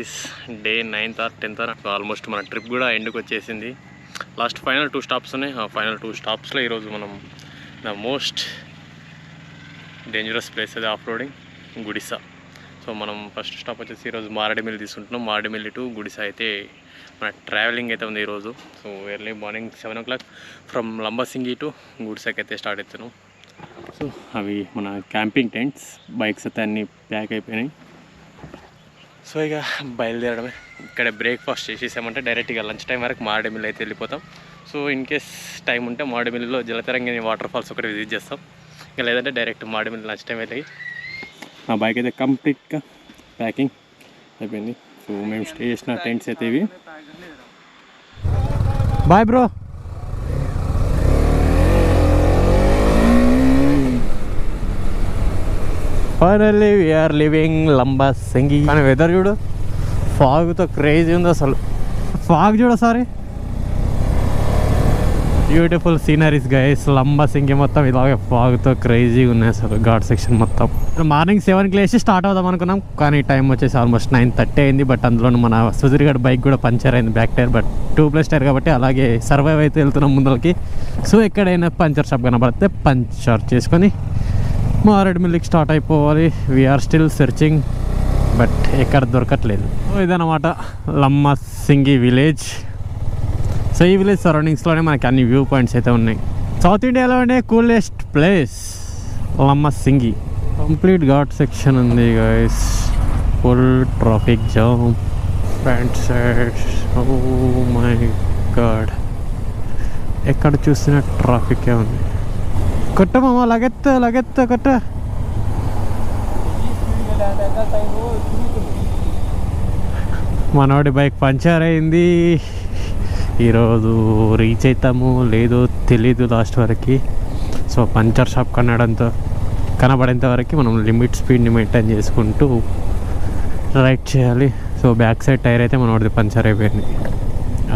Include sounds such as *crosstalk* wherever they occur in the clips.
Is day ninth or tenth or almost మన trip కూడా ఎండ్కి వచ్చేసింది. లాస్ట్ ఫైనల్ టూ స్టాప్స్ ఉన్నాయి. ఆ ఫైనల్ టూ స్టాప్స్లో ఈరోజు మనం ద మోస్ట్ డేంజరస్ ప్లేస్ అది ఆఫ్ రోడింగ్ గుడిసా సో మనం ఫస్ట్ స్టాప్ వచ్చేసి ఈరోజు మారేడిమిల్లి తీసుకుంటున్నాం. మారేడిమిల్లి టు గుడిసా అయితే మన ట్రావెలింగ్ అయితే ఉంది ఈరోజు so early morning seven o'clock from Lambasingi to గుడిసాకి అయితే స్టార్ట్ అవుతున్నాం సో అవి మన క్యాంపింగ్ టెంట్స్ బైక్స్ అయితే అన్నీ ప్యాక్ అయిపోయినాయి. సో ఇక బయలుదేరడమే. ఇక్కడ బ్రేక్ఫాస్ట్ చేసేసామంటే డైరెక్ట్గా లంచ్ టైం వరకు మారేడుమిల్లి అయితే వెళ్ళిపోతాం. సో ఇన్ కేస్ టైం ఉంటే మారేడుమిల్లిలో జలతరంగిణి వాటర్ ఫాల్స్ ఒకటి విజిట్ చేస్తాం. ఇంకా లేదంటే డైరెక్ట్ మారేడుమిల్లి లంచ్ టైం వెళ్ళి నా బైక్ అయితే కంప్లీట్గా ప్యాకింగ్ అయిపోయింది. సో మేము స్టే చేసిన టెంట్స్ అయితే ఇవి. Bye bro finally we're living Lambasingi కానీ వెదర్ చూడు ఫాగ్తో క్రేజీ ఉంది అసలు. ఫాగ్ చూడు sorry beautiful sceneries guys Lambasingi మొత్తం ఇలాగే ఫాగ్తో క్రేజీగా ఉన్నాయి అసలు ఘాట్ సెక్షన్ మొత్తం. మార్నింగ్ సెవెన్కి లేచి స్టార్ట్ అవుదాం అనుకున్నాం. కానీ టైం వచ్చేసి ఆల్మోస్ట్ నైన్ థర్టీ అయింది. బట్ అందులో మన సుధీర్గడ్ బైక్ కూడా పంచర్ అయింది back tyre but two plus tyre కాబట్టి అలాగే సర్వైవ్ అయితే వెళ్తున్నాం ముందరికి సో ఎక్కడైనా పంచర్ షాప్ కనబడితే పంచర్ చేసుకొని మారేడుమిల్లికి స్టార్ట్ అయిపోవాలి. వీఆర్ స్టిల్ సెర్చింగ్ బట్ ఎక్కడ దొరకట్లేదు. సో ఇదన్నమాట లమ్మ సింగి విలేజ్. సో ఈ విలేజ్ సరౌండింగ్స్లోనే మనకి అన్ని వ్యూ పాయింట్స్ అయితే ఉన్నాయి. సౌత్ ఇండియాలోనే coolest place Lambasingi. Complete ghat section ఉంది guys full traffic jam front side oh my god ఎక్కడ చూసిన ట్రాఫికే ఉంది. కొట్ట మామ లగెత్త లగెత్త కొట్ట. మనోడి బైక్ పంచర్ అయింది. ఈరోజు రీచ్ అవుతాము లేదో తెలీదు లాస్ట్ వరకు. సో పంచర్ షాప్ కనడంతో కనబడేంత వరకు మనం లిమిట్ స్పీడ్ని మెయింటైన్ చేసుకుంటూ రైడ్ చేయాలి. సో బ్యాక్ సైడ్ టైర్ అయితే మనోడిది పంచర్ అయిపోయింది.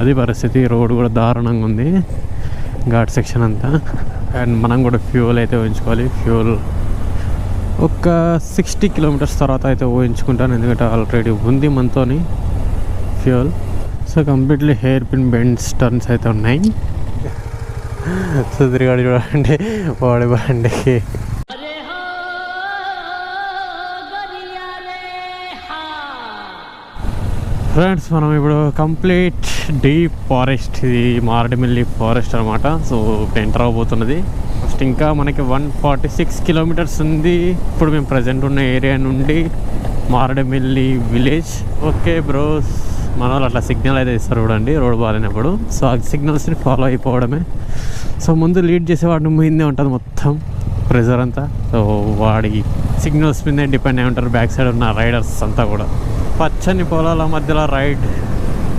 అది పరిస్థితి రోడ్ కూడా దారుణంగా ఉంది. ఘాట్ సెక్షన్ అంతా. అండ్ మనం కూడా ఫ్యూల్ అయితే ఉంచుకోవాలి ఫ్యూల్ ఒక సిక్స్టీ కిలోమీటర్స్ తర్వాత అయితే ఊహించుకుంటాను. ఎందుకంటే ఆల్రెడీ ఉంది మనతోని fuel so completely hair pin bends turns అయితే ఉన్నాయి. సుధీర్గాడు చూడండి వాడి బండికి. ఫ్రెండ్స్ మనం ఇప్పుడు కంప్లీట్ డీప్ ఫారెస్ట్ ఇది మారడిమిల్లి ఫారెస్ట్ అనమాట సో ఇప్పుడు ఎంటర్ అవబోతున్నది. ఫస్ట్ ఇంకా మనకి వన్ ఫార్టీ సిక్స్ కిలోమీటర్స్ ఉంది. ఇప్పుడు మేము ప్రజెంట్ ఉన్న ఏరియా నుండి మారడిమిల్లి విలేజ్. Okay bros. మన వాళ్ళు అట్లా సిగ్నల్ అయితే ఇస్తారు చూడండి రోడ్ బాగాలేనప్పుడు. సో ఆ సిగ్నల్స్ని ఫాలో అయిపోవడమే. సో ముందు లీడ్ చేసేవాడిని మీదే ఉంటుంది మొత్తం ప్రెజర్ అంతా. సో వాడి సిగ్నల్స్ మీదే డిపెండ్ అయి ఉంటారు. బ్యాక్ సైడ్ ఉన్న రైడర్స్ అంతా కూడా. పచ్చని పొలాల మధ్యలో రైడ్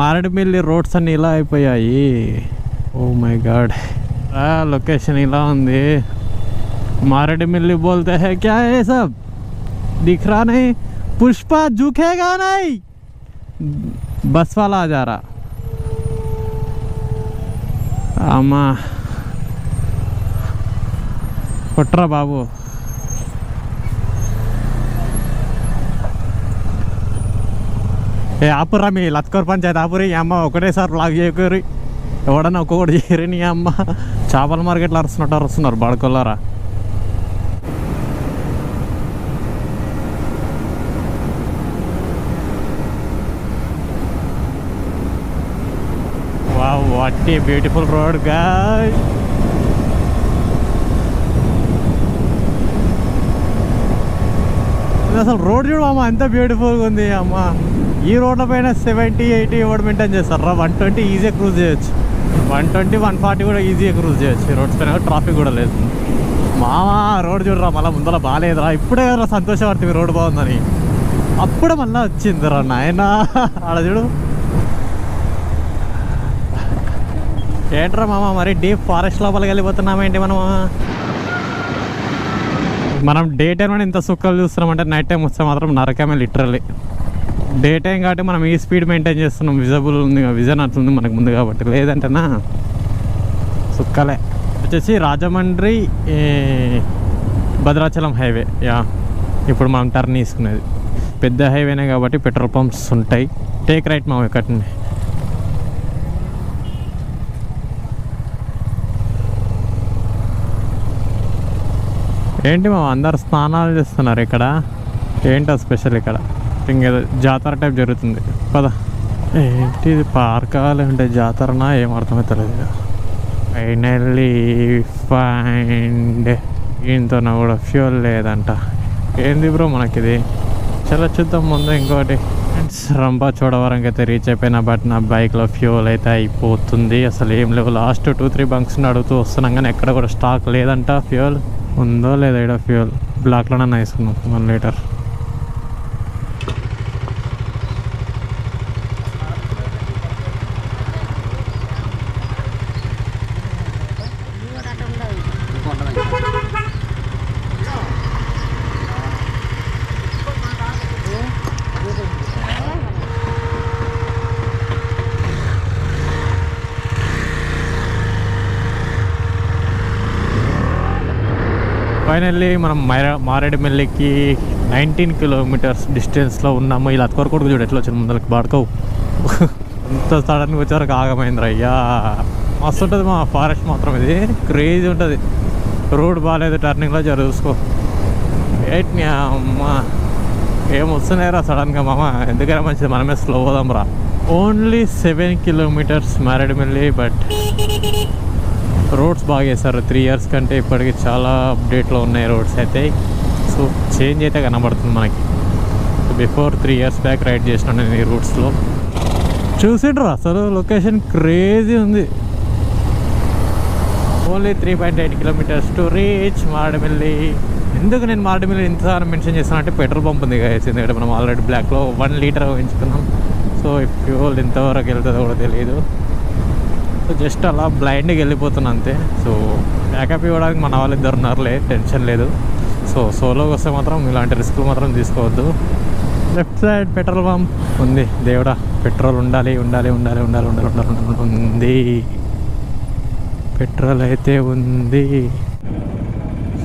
Maredumilli road इलाई ओ मै गाड लोकेशन इला मारड़मिल्ली बोलते हैं क्या है सब दिख रहा नहीं पुष्पा झुकेगा नहीं बस वाला आ जा रहा आमा कट्रा बाबू ఏ ఆపురా మీ లత్కూర్ పంచాయత్ ఆపురి ఈ అమ్మ ఒకటేసారి బ్లాక్ చేయకూరి ఎవడన్నా ఒక్కొక్కటి చేయరు నీ అమ్మ. చేపల మార్కెట్లో అరుస్తున్నట్టు అరుస్తున్నారు బడకొల్లారా వాటి బ్యూటిఫుల్ రోడ్ గాయ్ అసలు రోడ్ చూడమ్మా ఎంత బ్యూటిఫుల్గా ఉంది అమ్మా. ఈ రోడ్ల పైన సెవెంటీ ఎయిటీ ఎవడు మెయింటైన్ చేస్తారు? వన్ ట్వంటీ ఈజీగా క్రూజ్ చేయొచ్చు. వన్ ట్వంటీ వన్ ఫార్టీ కూడా ఈజీగా క్రూజ్ చేయొచ్చు. ఈ రోడ్స్ పైన ట్రాఫిక్ కూడా లేదు. మామా రోడ్ చూడరా మళ్ళీ ముందర బాగాలేదురా ఇప్పుడే కదా సంతోషపడుతుంది రోడ్ బాగుందని. అప్పుడే మళ్ళీ వచ్చిందిరా నాయన. ఆడ చూడు. ఏంట్రా మామ మరి డీప్ ఫారెస్ట్ లోపలికి వెళ్ళిపోతున్నామేంటి మనము? మనం డే టైం ఇంత సుక్కలు చూస్తున్నామంటే నైట్ టైం వస్తే మాత్రం నరకమే లిటరల్లీ డే టైం కాబట్టి మనం ఈ స్పీడ్ మెయింటైన్ చేస్తున్నాం. విజబుల్ ఉంది విజన్ అట్లుంది మనకు ముందు కాబట్టి. లేదంటేనా? సుక్కలే. వచ్చేసి రాజమండ్రి భద్రాచలం హైవే యా ఇప్పుడు మనం టర్న్ తీసుకునేది. పెద్ద హైవేనే కాబట్టి పెట్రోల్ పంప్స్ ఉంటాయి. టేక్ రైట్ మా ఎక్కడి ఏంటి మా అందరు స్నానాలు చేస్తున్నారు ఇక్కడ. ఏంటో స్పెషల్ ఇక్కడ? ఇంకేదో జాతర టైప్ జరుగుతుంది. పద. ఏంటి ఇది పార్కా లేదంటే జాతరనా? ఏం అర్థమవుతలేదు ఫైనల్లీ ఫైండ్ దీంతో కూడా ఫ్యూల్ లేదంట. ఏంది బ్రో మనకిది? చాలా చూద్దాం ముందు ఇంకోటి. ఫ్రెండ్స్ రంపా చూడవరంకి అయితే రీచ్ అయిపోయినా బట్ నా బైక్లో ఫ్యూల్ అయితే అయిపోతుంది. అసలు ఏం లేవు. లాస్ట్ టూ త్రీ బంక్స్ని అడుగుతూ వస్తున్నాం కానీ ఎక్కడ కూడా స్టాక్ లేదంట. ఫ్యూల్ ఉందో లేదా ఇక్కడ ఫ్యూల్ బ్లాక్లోనే వేసుకున్నాం వన్ లీటర్ ఫైనల్లీ మనం మైరా మారేడుమిల్లికి నైన్టీన్ కిలోమీటర్స్ డిస్టెన్స్లో ఉన్నాము. ఇలా కొరకు చూడు ఎట్లా వచ్చింది ముందరికి బాడుకోవు అంత సడన్గా వచ్చేవరకు ఆగమైంది అయ్యా. మస్తు ఉంటుంది మా ఫారెస్ట్ మాత్రం ఇది. క్రేజీ ఉంటుంది. రోడ్ బాగాలేదు టర్నింగ్లో జర చూసుకో. ఏంటి అమ్మా. ఏం వస్తున్నాయిరా సడన్గా మామ? ఎందుకైనా మంచిది? మనమే స్లో పోదాం రా only seven kilometres Maredumilli but roads బాగా చేస్తారు త్రీ ఇయర్స్ కంటే ఇప్పటికి చాలా అప్డేట్లో ఉన్నాయి రోడ్స్ అయితే. సో చేంజ్ అయితే కనబడుతుంది మనకి. Before three years back ride చేసిన నేను ఈ రూట్స్లో చూసిండ్రు అసలు లొకేషన్ క్రేజీ ఉంది. Only three point eight kilometres to reach Maredumilli ఎందుకు నేను మారడమిల్లి ఇంతసారి మెన్షన్ చేస్తాను అంటే పెట్రోల్ పంప్ ఉంది కదా ఎందుకంటే మనం ఆల్రెడీ బ్లాక్లో వన్ లీటర్ వేయించుకున్నాం. సో ఫ్యూల్ ఎంతవరకు వెళ్తుందో కూడా తెలియదు సో జస్ట్ అలా బ్లైండ్గా వెళ్ళిపోతున్నా అంతే. సో బ్యాకప్ ఇవ్వడానికి మన వాళ్ళు ఇద్దరు ఉన్నారులే టెన్షన్ లేదు. సో సోలోకి వస్తే మాత్రం ఇలాంటి రిస్క్ మాత్రం తీసుకోవద్దు. లెఫ్ట్ సైడ్ పెట్రోల్ పంప్ ఉంది. దేవుడా పెట్రోల్ ఉండాలి ఉండాలి ఉండాలి ఉండాలి ఉండాలి ఉండాలి ఉండాలి ఉంది. పెట్రోల్ అయితే ఉంది.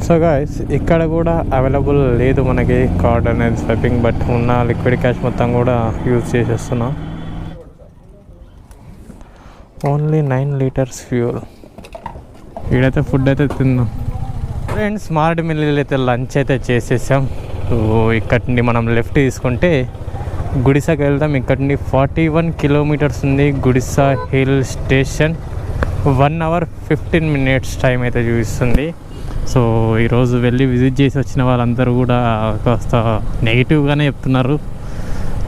సో గాయస్ ఇక్కడ కూడా అవైలబుల్ లేదు మనకి కార్డ్ అనేది స్వైపింగ్ బట్ ఉన్న లిక్విడ్ క్యాష్ మొత్తం కూడా యూజ్ చేసేస్తున్నాం. Only nine litres fuel. ఈడైతే food అయితే తిన్నాం. ఫ్రెండ్స్ మారేడుమిల్లి అయితే లంచ్ అయితే చేసేసాం. సో ఇక్కడ నుండి మనం లెఫ్ట్ తీసుకుంటే గుడిసాకి వెళ్దాం. ఇక్కడ నుండి ఫార్టీ వన్ కిలోమీటర్స్ ఉంది Gudisa hill station. One hour fifteen minutes time అయితే చూపిస్తుంది. సో ఈరోజు వెళ్ళి విజిట్ చేసి వచ్చిన వాళ్ళందరూ కూడా కాస్త నెగిటివ్గానే చెప్తున్నారు.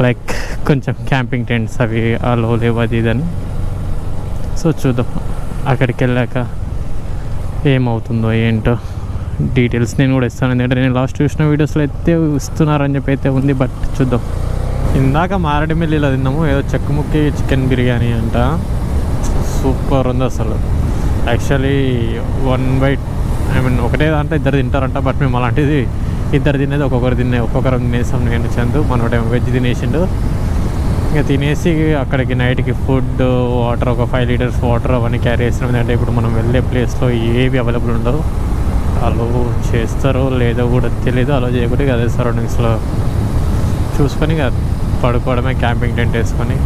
లైక్ కొంచెం క్యాంపింగ్ టెంట్స్ అవి అలో లేవు అది ఇది అని. సో చూద్దాం. అక్కడికి వెళ్ళాక ఏమవుతుందో ఏంటో డీటెయిల్స్ నేను కూడా ఇస్తాను. ఎందుకంటే నేను లాస్ట్ చూసిన వీడియోస్లో అయితే ఇస్తున్నారని చెప్పి అయితే ఉంది బట్ చూద్దాం. ఇందాక మారేడుమిల్లిలో తిన్నాము. ఏదో చెక్కుముక్కి చికెన్ బిర్యానీ అంట. సూపర్ ఉంది అసలు. Actually one by I mean ఒకటే దాంట్లో ఇద్దరు తింటారంట బట్ మేము అలాంటిది ఇద్దరు తినేది ఒక్కొక్కరు తినే ఒక్కొక్కరు తినేసాం. నేను చందు మనోడేమో వెజ్ తినేసిండు. ఇంకా తినేసి అక్కడికి నైట్కి ఫుడ్ వాటర్ ఒక ఫైవ్ లీటర్స్ వాటర్ అవన్నీ క్యారీ చేసినాం. ఎందుకంటే ఇప్పుడు మనం వెళ్ళే ప్లేస్లో ఏవి అవైలబుల్ ఉండవు. అలో చేస్తారో లేదో కూడా తెలియదు అలో చేయకుండా అదే సరౌండింగ్స్లో చూసుకొని పడుకోవడమే క్యాంపింగ్ టెంట్ వేసుకొని.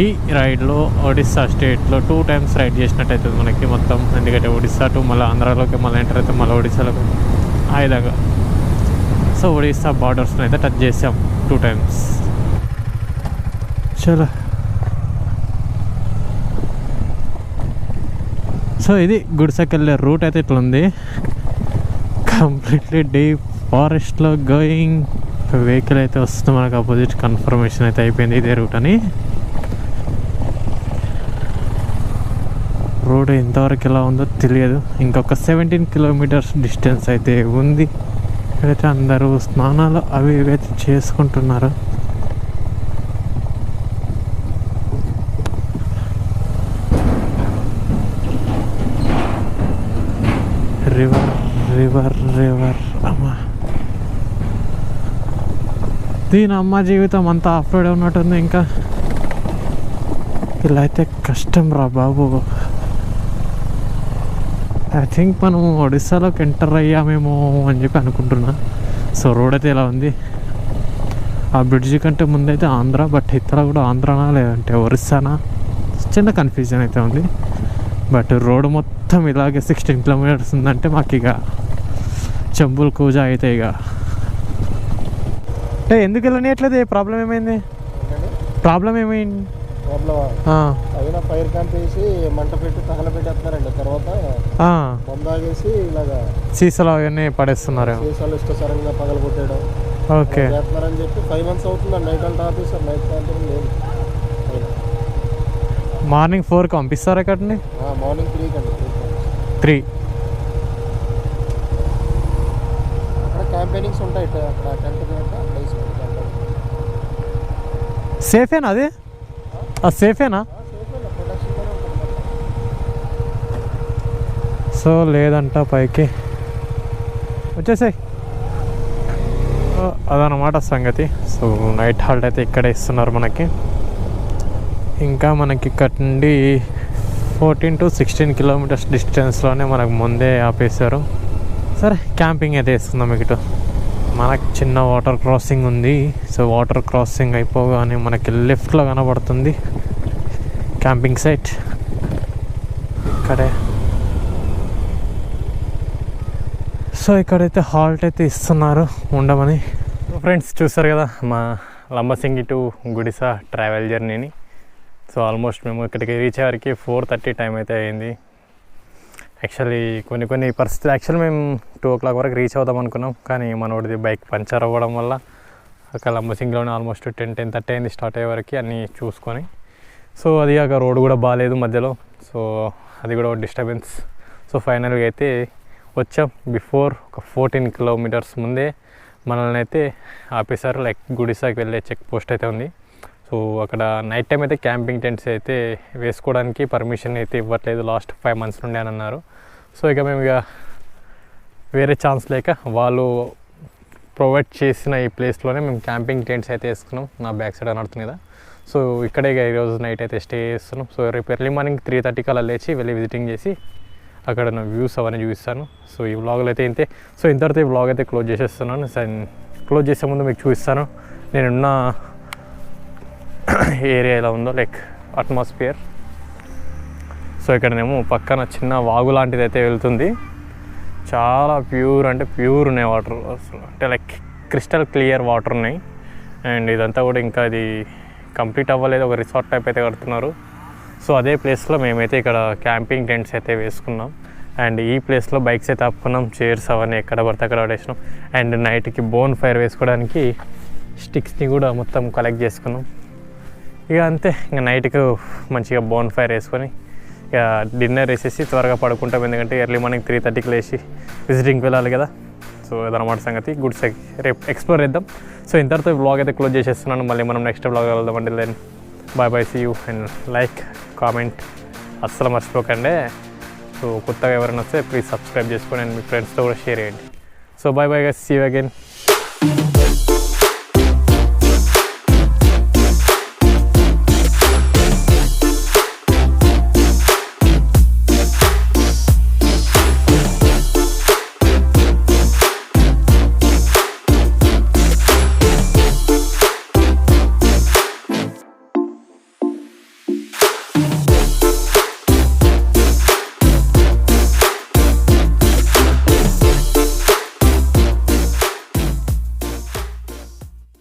ఈ రైడ్లో ఒడిస్సా స్టేట్లో టూ టైమ్స్ రైడ్ చేసినట్టు అవుతుంది మనకి మొత్తం. ఎందుకంటే ఒడిస్సా టు మళ్ళీ ఆంధ్రాలోకి మళ్ళీ ఎంటర్ అయితే మళ్ళీ ఒడిస్సాలోకి ఆ విధంగా. సో ఒడిస్సా బార్డర్స్ని అయితే టచ్ చేసాం టూ టైమ్స్. చాలా సో ఇది గుడిసెకెళ్ళే రూట్ అయితే ఇట్లా ఉంది కంప్లీట్లీ డీప్ ఫారెస్ట్లో గోయింగ్ వెహికల్ అయితే వస్తుంది. మనకు అపోజిట్ కన్ఫర్మేషన్ అయితే అయిపోయింది ఇదే రూట్ అని. రోడ్ ఎంతవరకు ఎలా ఉందో తెలియదు. ఇంకొక సెవెంటీన్ కిలోమీటర్స్ డిస్టెన్స్ అయితే ఉంది. ఇక్కడైతే అందరూ స్నానాలు అవి ఇవి అయితే చేసుకుంటున్నారు. రివర్ రివర్ రివర్ అమ్మా. దీని అమ్మ జీవితం అంతా అప్లోడ్ ఉన్నట్టుంది ఇంకా. ఇలా అయితే కష్టం రా బాబు. ఐ థింక్ మనం ఒడిస్సాలోకి ఎంటర్ అయ్యామేమో అని చెప్పి అనుకుంటున్నా. సో రోడ్ అయితే ఇలా ఉంది. ఆ బ్రిడ్జ్ కంటే ముందైతే ఆంధ్ర బట్ ఇతర కూడా ఆంధ్రానా లేదంటే ఒరిస్సానా? చిన్న కన్ఫ్యూజన్ అయితే ఉంది. బట్ రోడ్ మొత్తం ఇలాగే సిక్స్టీన్ కిలోమీటర్స్ ఉందంటే మాకు ఇక చెంబులు కూజ అయితే ఇక. అంటే ఎందుకు వెళ్ళనియట్లేదు ప్రాబ్లం ఏమైంది? ప్రాబ్లం ఏమైంది? అయినా ఫైర్ క్యాంప్ వేసి మంట పెట్టి తగలబెట్టేస్తున్నారండి తర్వాత ఆ, మందాగేసి ఇలాగా సీసాలు అవన్నీ పడేస్తున్నారు సీసాలు ఇష్టసరంగా పగలగొట్టేయడం. ఓకే. చేస్తున్నారని చెప్పి ఫైవ్ మంత్స్ అవుతుందండి. నైట్ అంతా ఆఫీసర్ నైట్ లేదు. మార్నింగ్ ఫోర్కి పంపిస్తారా కదండి మార్నింగ్ త్రీ త్రీ. అక్కడ క్యాంపెయినింగ్స్ ఉంటాయి అక్కడ సేఫేనా అది? అది సేఫేనా? సో లేదంట పైకి. వచ్చేసాయి. అదనమాట సంగతి. సో నైట్ హాల్ట్ అయితే ఇక్కడే ఇస్తున్నారు మనకి. ఇంకా మనకి ఇక్కడ నుండి ఫోర్టీన్ టు సిక్స్టీన్ కిలోమీటర్స్ డిస్టెన్స్లోనే మనకు ముందే ఆపేశారు. సరే క్యాంపింగ్ అయితే వేస్తున్నాం ఇక్కడ మనకు చిన్న వాటర్ క్రాసింగ్ ఉంది. సో వాటర్ క్రాసింగ్ అయిపోగానే మనకి లెఫ్ట్లో కనబడుతుంది. Camping site. ఇక్కడే. సో ఇక్కడైతే హాల్ట్ అయితే ఇస్తున్నారు ఉండమని. ఫ్రెండ్స్ చూస్తారు కదా మా లంబసింగి టు గుడిసా ట్రావెల్ జర్నీని. సో ఆల్మోస్ట్ మేము ఇక్కడికి రీచ్ అయ్యేవరకు ఫోర్ థర్టీ టైం అయితే అయింది. యాక్చువల్లీ కొన్ని కొన్ని పరిస్థితులు యాక్చువల్లీ మేము టూ ఓ క్లాక్ వరకు రీచ్ అవుదాం అనుకున్నాం. కానీ మనోడిది బైక్ పంచర్ అవ్వడం వల్ల అక్కడ లంబసింగిలోనే ఆల్మోస్ట్ టెన్ టెన్ థర్టీ అయింది స్టార్ట్ అయ్యే వరకు అన్నీ చూసుకొని. సో అది కాక రోడ్ కూడా బాగాలేదు మధ్యలో. సో అది కూడా డిస్టర్బెన్స్ సో ఫైనల్గా అయితే వచ్చాం. బిఫోర్ ఒక ఫోర్టీన్ కిలోమీటర్స్ ముందే మనల్ని అయితే ఆపేశారు. లైక్ గుడిసాకి వెళ్ళే చెక్ పోస్ట్ అయితే ఉంది. సో అక్కడ నైట్ టైం అయితే క్యాంపింగ్ టెంట్స్ అయితే వేసుకోవడానికి పర్మిషన్ అయితే ఇవ్వట్లేదు. లాస్ట్ ఫైవ్ మంత్స్ నుండి అని అన్నారు. సో ఇక మేము ఇక వేరే ఛాన్స్ లేక వాళ్ళు ప్రొవైడ్ చేసిన ఈ ప్లేస్లోనే మేము క్యాంపింగ్ టెంట్స్ అయితే వేసుకున్నాం. నా బ్యాక్ సైడ్ నడుతుంది కదా సో ఇక్కడే ఇక ఈరోజు నైట్ అయితే స్టే చేస్తున్నాం. సో రేపు ఎర్లీ మార్నింగ్ త్రీ థర్టీకి అలా లేచి వెళ్ళి విజిటింగ్ చేసి అక్కడ నా వ్యూస్ అవన్నీ చూపిస్తాను. సో ఈ వ్లాగ్లో అయితే ఇంతే. సో ఇంతవరకు ఈ వ్లాగ్ అయితే క్లోజ్ చేసేస్తున్నాను. క్లోజ్ చేసే ముందు మీకు చూపిస్తాను. నేనున్న *clears throat* ఏరియా ఎలా ఉందో లైక్ అట్మాస్ఫియర్. సో ఇక్కడనేమో పక్కన చిన్న వాగు లాంటిది అయితే వెళ్తుంది. చాలా ప్యూర్ అంటే ప్యూర్ ఉన్నాయి వాటర్ అసలు. అంటే లైక్ క్రిస్టల్ క్లియర్ వాటర్ ఉన్నాయి. అండ్ ఇదంతా కూడా ఇంకా ఇది కంప్లీట్ అవ్వలేదు. ఒక రిసార్ట్ టైప్ అయితే కడుతున్నారు. సో అదే ప్లేస్లో మేమైతే ఇక్కడ క్యాంపింగ్ టెంట్స్ అయితే వేసుకున్నాం. అండ్ ఈ ప్లేస్లో బైక్స్ అయితే ఆపుకున్నాం. చైర్స్ అవన్నీ ఎక్కడ పడితే అక్కడ పడేసినాం. అండ్ నైట్కి బోన్ ఫైర్ వేసుకోవడానికి స్టిక్స్ని కూడా మొత్తం కలెక్ట్ చేసుకున్నాం. ఇక అంతే ఇంకా నైట్కి మంచిగా బోన్ ఫైర్ వేసుకొని ఇక డిన్నర్ వేసేసి త్వరగా పడుకుంటాం. ఎందుకంటే ఎర్లీ మార్నింగ్ త్రీ థర్టీకి లేచి విజిటింగ్కి వెళ్ళాలి కదా. సో ఇదన్నమాట సంగతి. గుడ్ సెక్ రేపు ఎక్స్ప్లోర్ చేద్దాం. సో ఇంతటితో బ్లాగ్ అయితే క్లోజ్ చేసేస్తున్నాను. మళ్ళీ మనం నెక్స్ట్ బ్లాగ్ వెళ్దామండి then bye bye see you and like comment అస్సలు మర్చిపోకండి. సో కొత్తగా ఎవరైనా వస్తే ప్లీజ్ సబ్స్క్రైబ్ చేసుకొని అండ్ మీ ఫ్రెండ్స్తో కూడా షేర్ చేయండి. So bye bye guys see again